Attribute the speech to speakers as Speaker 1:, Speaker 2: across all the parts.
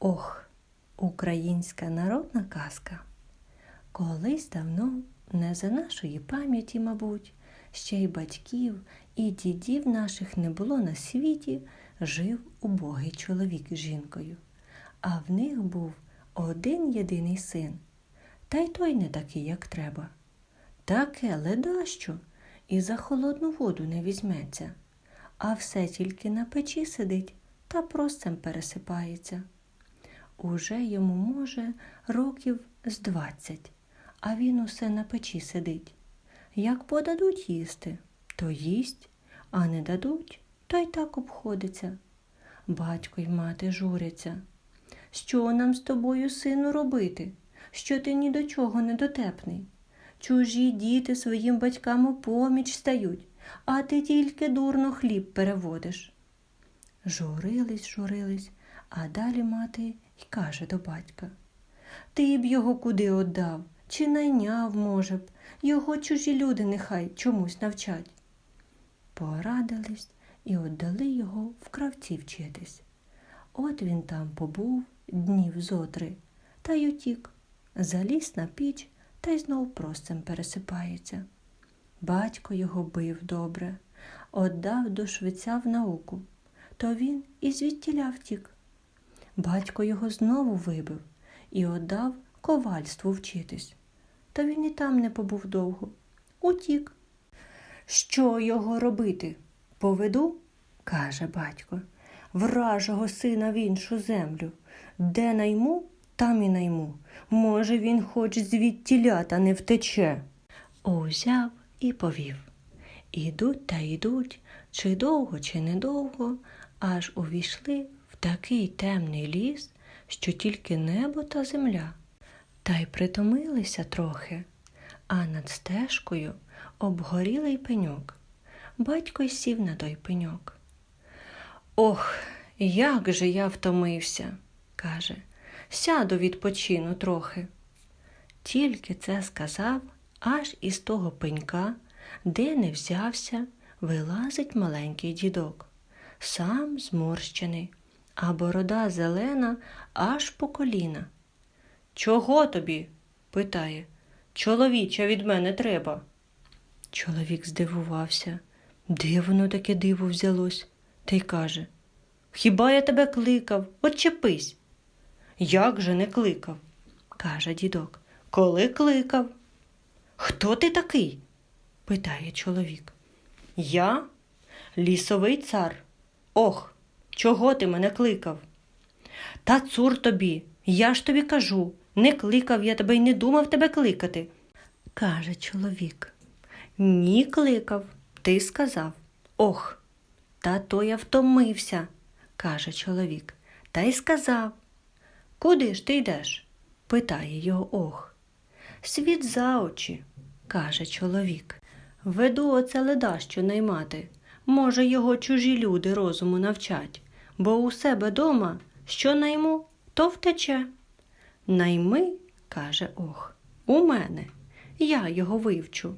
Speaker 1: Ох, українська народна казка. Колись давно, не за нашої пам'яті, мабуть, ще й батьків і дідів наших не було на світі, жив убогий чоловік з жінкою. А в них був один єдиний син, та й той не такий, як треба. Таке ледащо і за холодну воду не візьметься, а все тільки на печі сидить та простцем пересипається. Уже йому, може, років з двадцять, а він усе на печі сидить. Як подадуть їсти, то їсть, а не дадуть, то й так обходиться. Батько й мати журяться. Що нам з тобою, сину, робити? Що ти ні до чого не дотепний? Чужі діти своїм батькам у поміч стають, а ти тільки дурно хліб переводиш. Журились, журились, а далі мати й каже до батька. Ти б його куди отдав, чи найняв, може б, його чужі люди нехай чомусь навчать. Порадились і отдали його в кравці вчитись. От він там побув днів зотри, та й утік, заліз на піч та й знов простцем пересипається. Батько його бив добре, отдав до швеця в науку, то він і звідтіля втік. Батько його знову вибив і отдав ковальству вчитись. Та він і там не побув довго. Утік. Що його робити? Поведу, каже батько, вражого сина в іншу землю. Де найму, там і найму. Може, він хоч звідтіля та не втече. Узяв і повів. Ідуть та йдуть, чи довго, чи недовго, аж увійшли такий темний ліс, що тільки небо та земля. Та й притомилися трохи, а над стежкою обгорілий пеньок. Батько й сів на той пеньок. Ох, як же я втомився, каже, сяду відпочину трохи. Тільки це сказав, аж із того пенька, де не взявся, вилазить маленький дідок, сам зморщений, а борода зелена аж по коліна. Чого тобі? питає. Чоловіча від мене треба. Чоловік здивувався. Де воно таке диво взялось? Та й каже Хіба я тебе кликав? Отчепись. Як же не кликав? каже дідок. Коли кликав? Хто ти такий? питає чоловік. Я лісовий цар. Ох, чого ти мене кликав? Та цур тобі, я ж тобі кажу, не кликав я тебе й не думав тебе кликати, каже чоловік. Ні, кликав, ти сказав. Ох, та то я втомився, каже чоловік, та й сказав. Куди ж ти йдеш? питає його ох. Світ за очі, каже чоловік. Веду оце ледащо наймати. Може, його чужі люди розуму навчать, бо у себе дома що найму, то втече. Найми, каже ох, у мене. Я його вивчу.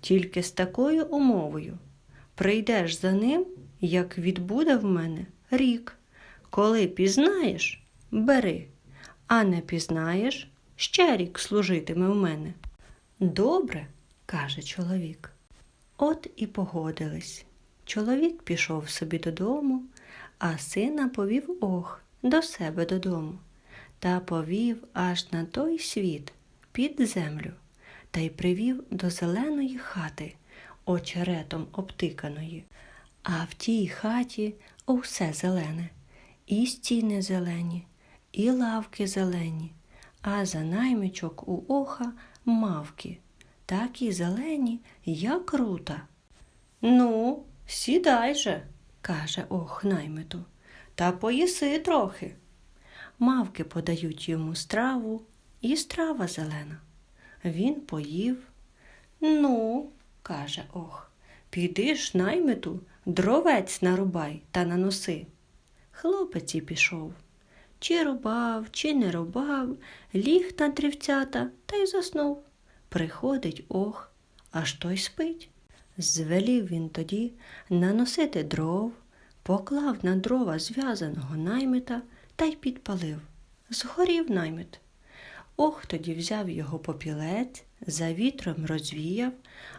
Speaker 1: Тільки з такою умовою. Прийдеш за ним, як відбуде в мене рік. Коли пізнаєш, бери, а не пізнаєш, ще рік служитиме в мене. Добре, каже чоловік. От і погодились. Чоловік пішов собі додому, а сина повів ох до себе додому та повів аж на той світ під землю та й привів до зеленої хати, очеретом обтиканої. А в тій хаті усе зелене, і стіни зелені, і лавки зелені, а за наймичок у оха мавки, такі зелені, як рута. Ну, сідай же, каже ох наймиту, та поїси трохи. Мавки подають йому страву, і страва зелена. Він поїв. Ну, каже ох, піди ж наймиту, дровець нарубай та наноси. Хлопець і пішов. Чи рубав, чи не рубав, ліг на дрівцята та й заснув. Приходить ох, аж той спить. Звелів він тоді наносити дров, поклав на дрова зв'язаного наймита та й підпалив. згорів наймит. Ох тоді взяв його попілець, за вітром розвіяв,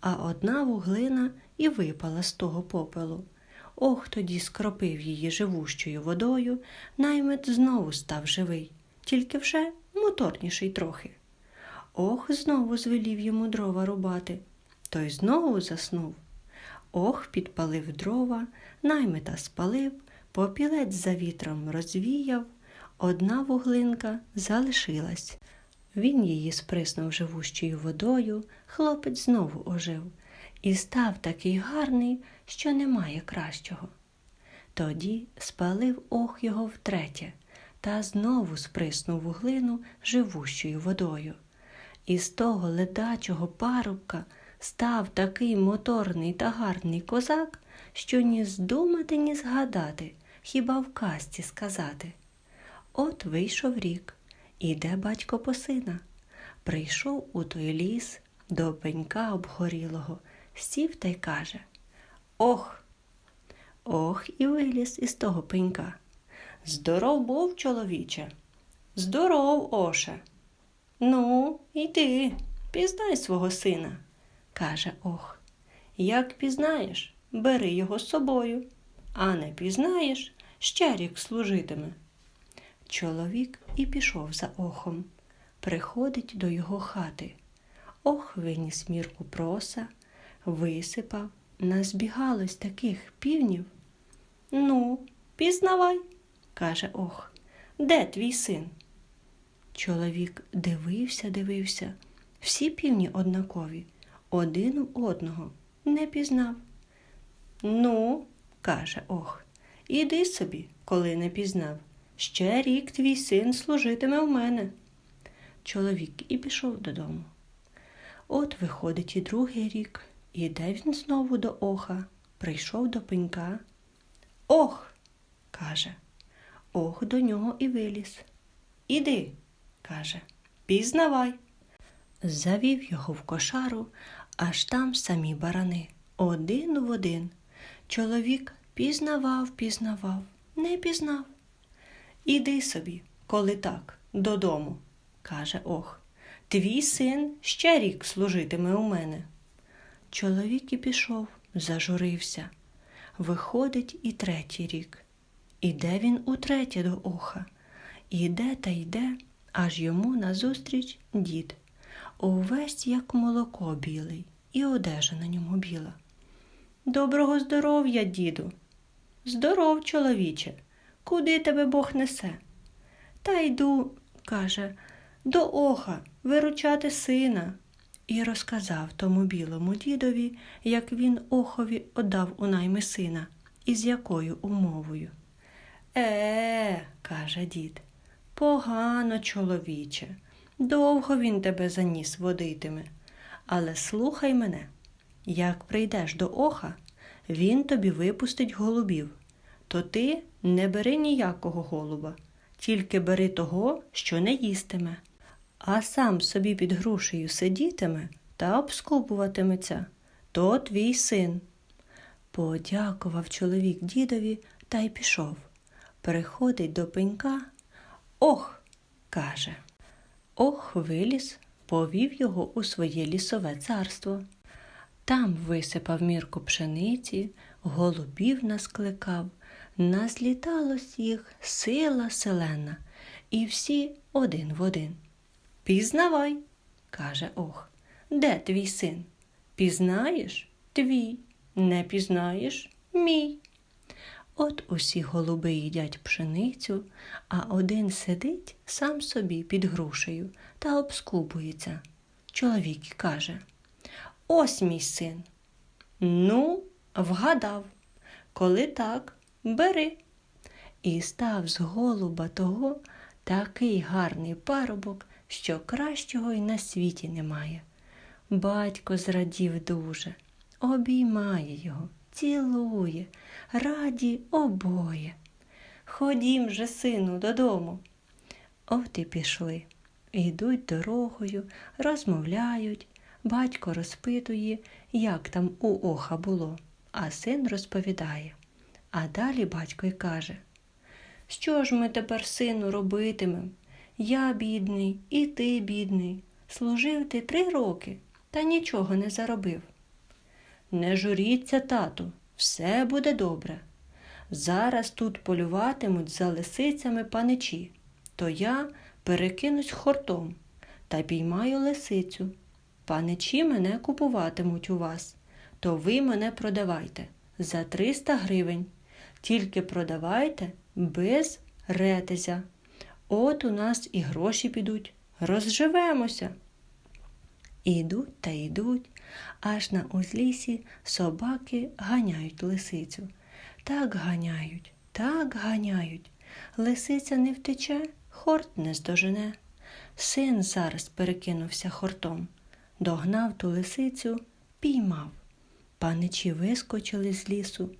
Speaker 1: а одна вуглина і випала з того попелу. Ох тоді скропив її живущою водою, наймит знову став живий, тільки вже моторніший трохи. Ох, знову звелів йому дрова рубати. Той знову заснув. Ох, підпалив дрова, наймита спалив, попілець за вітром розвіяв, одна вуглинка залишилась. Він її сприснув живущою водою, хлопець знову ожив і став такий гарний, що немає кращого. Тоді спалив ох його втретє та знову сприснув вуглину живущою водою. І з того ледачого парубка став такий моторний та гарний козак, що ні здумати, ні згадати, хіба в казці сказати. От вийшов рік, іде батько по сина. Прийшов у той ліс до пенька обгорілого, сів та й каже Ох, ох, і виліз із того пенька. Здоров був, чоловіче. Здоров, Оше. Ну, йди, пізнай свого сина, каже ох. Як пізнаєш, бери його з собою, а не пізнаєш, ще рік служитиме. Чоловік і пішов за охом, приходить до його хати. Ох виніс мірку проса, висипав, назбігалось таких півнів. Ну, пізнавай, каже ох, де твій син? Чоловік дивився, дивився, всі півні однакові, один одного не пізнав. Ну, каже ох, іди собі, коли не пізнав. Ще рік твій син служитиме в мене. Чоловік і пішов додому. От виходить і другий рік, іде він знову до оха, прийшов до пенька. Ох, каже, ох до нього і виліз. Іди, каже, пізнавай. Завів його в кошару, аж там самі барани, один в один. Чоловік пізнавав, пізнавав, не пізнав. Іди собі, коли так, додому, каже ох. Твій син ще рік служитиме у мене. Чоловік і пішов, зажурився. Виходить і третій рік. Іде він утретє до оха. Іде та йде, аж йому назустріч дід. Увесь як молоко білий, і одежа на ньому біла. Доброго здоров'я, діду. Здоров, чоловіче, куди тебе Бог несе? Та йду, каже, до оха виручати сина. І розказав тому білому дідові, як він охові оддав у найми сина, і з якою умовою. Е, каже дід, погано, чоловіче, довго він тебе за ніс водитиме. Але слухай мене, як прийдеш до оха, він тобі випустить голубів, то ти не бери ніякого голуба, тільки бери того, що не їстиме, а сам собі під грушею сидітиме та обскупуватиметься, то твій син. Подякував чоловік дідові та й пішов. Приходить до пенька. Ох, каже. Ох, виліз, повів його у своє лісове царство. Там висипав мірку пшениці, голубів наскликав, назліталось їх сила селена, і всі один в один. Пізнавай, каже ох, де твій син? Пізнаєш твій, не пізнаєш мій. От усі голуби їдять пшеницю, а один сидить сам собі під грушею та обскубується. Чоловік каже Ось мій син. Ну, вгадав, коли так, бери. І став з голуба того такий гарний парубок, що кращого й на світі немає. Батько зрадів дуже, обіймає його, цілує, раді обоє. Ходім же, сину, додому. От і пішли. Йдуть дорогою, розмовляють. Батько розпитує, як там у оха було, а син розповідає. А далі батько й каже Що ж ми тепер, сину, робитимем? Я бідний, і ти бідний. Служив ти три роки, та нічого не заробив. Не журіться, тату, все буде добре. Зараз тут полюватимуть за лисицями паничі, то я перекинусь хортом та піймаю лисицю. Паничі мене купуватимуть у вас, то ви мене продавайте за 300 гривень. Тільки продавайте без ретезя. От у нас і гроші підуть, розживемося. Ідуть та йдуть, аж на узлісі собаки ганяють лисицю. Так ганяють, так ганяють. Лисиця не втече, хорт не здожене. Син зараз перекинувся хортом, догнав ту лисицю, піймав. Паничі вискочили з лісу.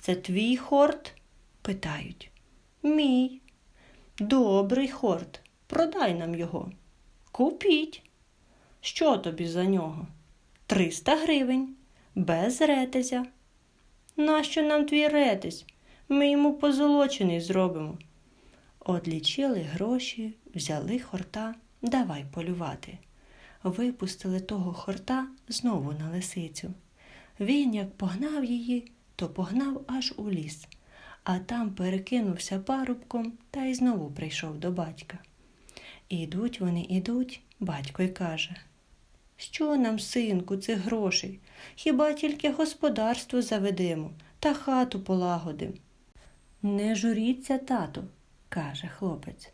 Speaker 1: Це твій хорт? питають. Мій. Добрий хорт, продай нам його. Купіть. Що тобі за нього? Триста гривень, без ретезя. Нащо нам твій ретезь? Ми йому позолочений зробимо. Одлічили гроші, взяли хорта, давай полювати. Випустили того хорта знову на лисицю. Він, як погнав її, то погнав аж у ліс, а там перекинувся парубком та й знову прийшов до батька. Ідуть вони, ідуть, батько й каже. Що нам, синку, цих грошей? Хіба тільки господарство заведемо та хату полагодим? Не журіться, тату, каже хлопець.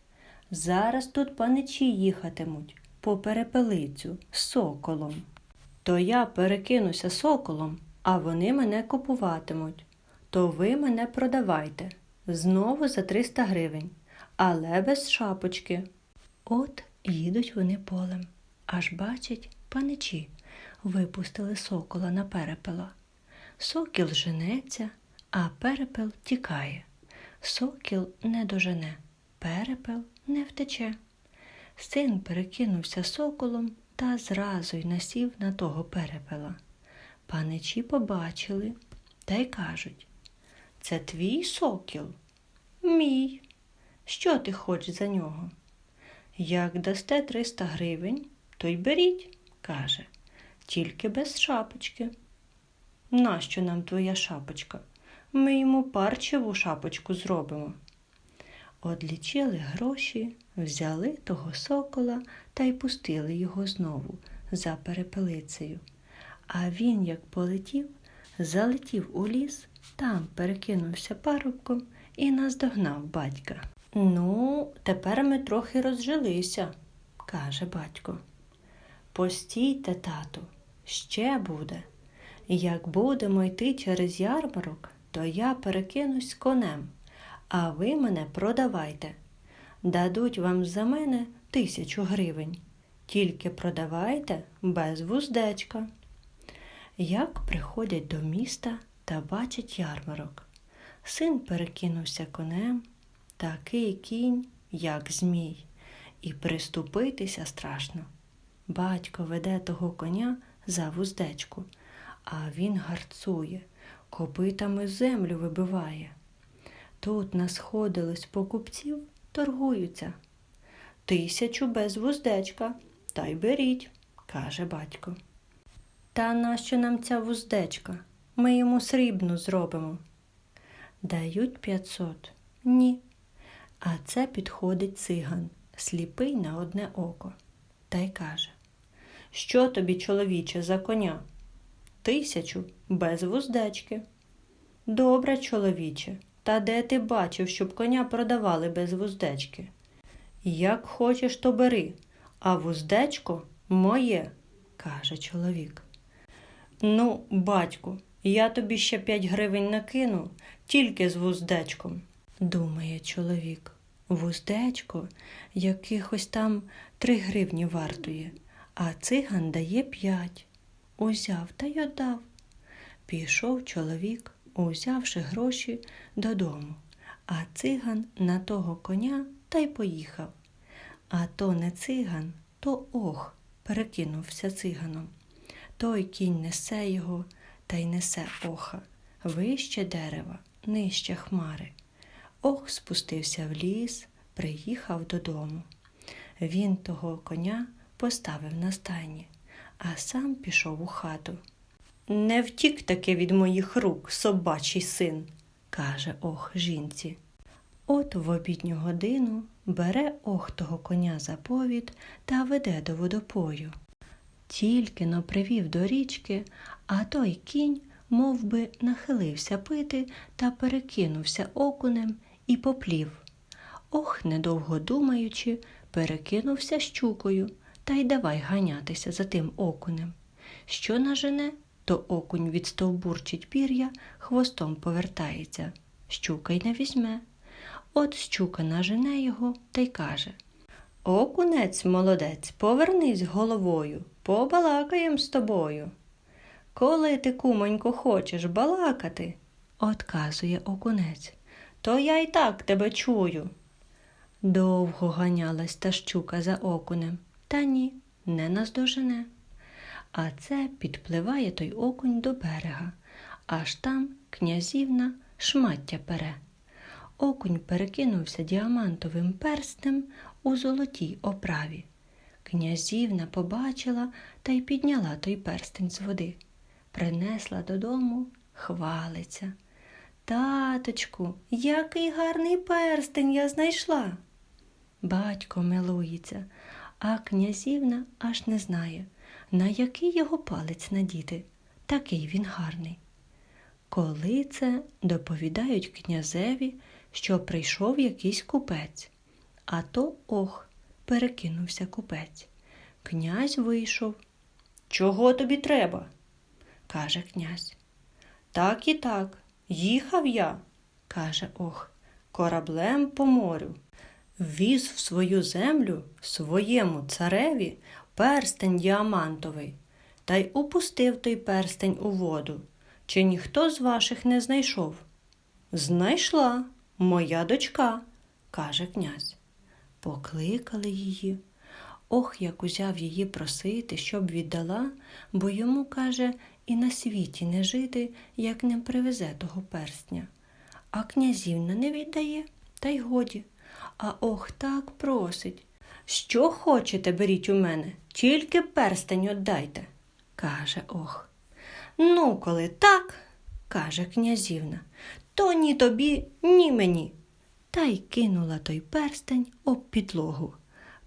Speaker 1: Зараз тут паничі їхатимуть по перепелицю з соколом. То я перекинуся соколом, а вони мене купуватимуть. То ви мене продавайте знову за 300 гривень, але без шапочки. От їдуть вони полем, аж бачать паничі випустили сокола на перепела. Сокіл женеться, а перепел тікає. Сокіл не дожене, перепел не втече. Син перекинувся соколом та зразу й насів на того перепела. Паничі побачили та й кажуть Це твій сокіл? Мій. Що ти хочеш за нього? Як дасте 300 гривень, то й беріть, каже, тільки без шапочки. Нащо нам твоя шапочка? Ми йому парчеву шапочку зробимо. Одлічили гроші, взяли того сокола та й пустили його знову за перепелицею. А він, як полетів, залетів у ліс, там перекинувся парубком і наздогнав батька. Ну, тепер ми трохи розжилися, каже батько. Постійте, тату, ще буде. Як будемо йти через ярмарок, то я перекинусь конем, а ви мене продавайте. Дадуть вам за мене тисячу гривень. Тільки продавайте без вуздечка. Як приходять до міста та бачать ярмарок. Син перекинувся конем, такий кінь, як змій, і приступитися страшно. Батько веде того коня за вуздечку, а він гарцує, копитами землю вибиває. Тут насходились покупців, торгуються. Тисячу без вуздечка, та й беріть, каже батько. Та нащо нам ця вуздечка? Ми йому срібну зробимо. Дають п'ятсот. Ні. А це підходить циган, сліпий на одне око, та й каже Що тобі, чоловіче, за коня? Тисячу без вуздечки. Добре, чоловіче, та де ти бачив, щоб коня продавали без вуздечки? Як хочеш, то бери, а вуздечко моє, каже чоловік. Ну, батьку, я тобі ще п'ять гривень накину, тільки з вуздечком, думає чоловік. Вуздечко якихось там три гривні вартує, а циган дає п'ять. Узяв та й отдав. Пішов чоловік, узявши гроші додому, а циган на того коня та й поїхав. А то не циган, то ох, перекинувся циганом. Той кінь несе його та й несе оха, вище дерева, нижче хмари. Ох спустився в ліс, приїхав додому. Він того коня поставив на стайні, а сам пішов у хату. Не втік таки від моїх рук, собачий син, каже ох жінці. От в обідню годину бере ох того коня за повід та веде до водопою. Тільки но привів до річки, а той кінь мов би, нахилився пити та перекинувся окунем і поплів. Ох, недовго думаючи, перекинувся щукою та й давай ганятися за тим окунем. Що нажене, то окунь відстовбурчить пір'я, хвостом повертається. Щука й не візьме. От щука нажене його та й каже Окунець, молодець, повернись головою, побалакаєм з тобою. Коли ти, кумонько, хочеш балакати, отказує окунець, то я й так тебе чую. Довго ганялась та щука за окунем, та ні, не наздожене. А це підпливає той окунь до берега, аж там князівна шмаття пере. Окунь перекинувся діамантовим перстем у золотій оправі. Князівна побачила та й підняла той перстень з води. Принесла додому, хвалиться. Таточку, який гарний перстень я знайшла. Батько милується, а князівна аж не знає, на який його палець надіти. Такий він гарний. Коли це доповідають князеві, що прийшов якийсь купець, а то ох, перекинувся купець. Князь вийшов. Чого тобі треба? каже князь. Так і так, їхав я, каже ох, кораблем по морю. Віз в свою землю своєму цареві перстень діамантовий, та й упустив той перстень у воду. Чи ніхто з ваших не знайшов? Знайшла моя дочка, каже князь. Покликали її. Ох, як узяв її просити, щоб віддала, бо йому, каже, і на світі не жити, як не привезе того перстня. А князівна не віддає, та й годі. А ох так просить. Що хочете, беріть у мене, тільки перстень отдайте, каже ох. Ну, коли так, каже князівна, то ні тобі, ні мені. Та й кинула той перстень об підлогу.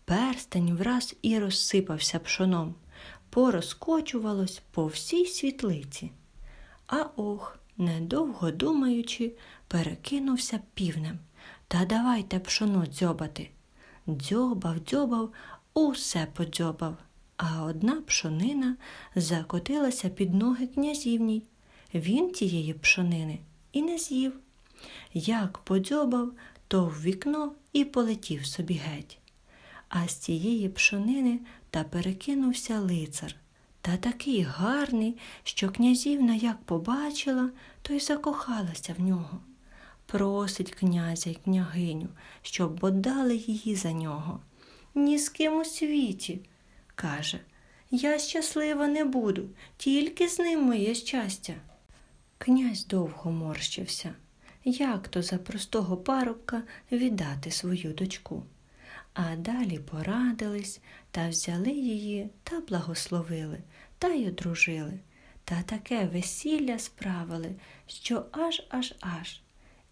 Speaker 1: Перстень враз і розсипався пшоном, порозкочувалось по всій світлиці. А ох, недовго думаючи, перекинувся півнем. Та давайте пшоно дзьобати. Дзьобав, дзьобав, усе подзьобав, а одна пшонина закотилася під ноги князівній. Він тієї пшонини і не з'їв. Як подзьобав, то в вікно і полетів собі геть. А з цієї пшонини та перекинувся лицар, та такий гарний, що князівна як побачила, то й закохалася в нього. Просить князя й княгиню, щоб отдали її за нього. Ні з ким у світі, каже, я щаслива не буду, тільки з ним моє щастя. Князь довго морщився, як то за простого парубка віддати свою дочку. А далі порадились та взяли її та благословили, та й одружили, та таке весілля справили, що аж аж аж.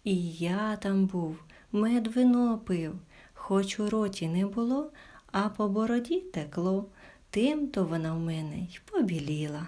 Speaker 1: І я там був, мед вино пив, хоч у роті не було, а по бороді текло, тим то вона в мене й побіліла.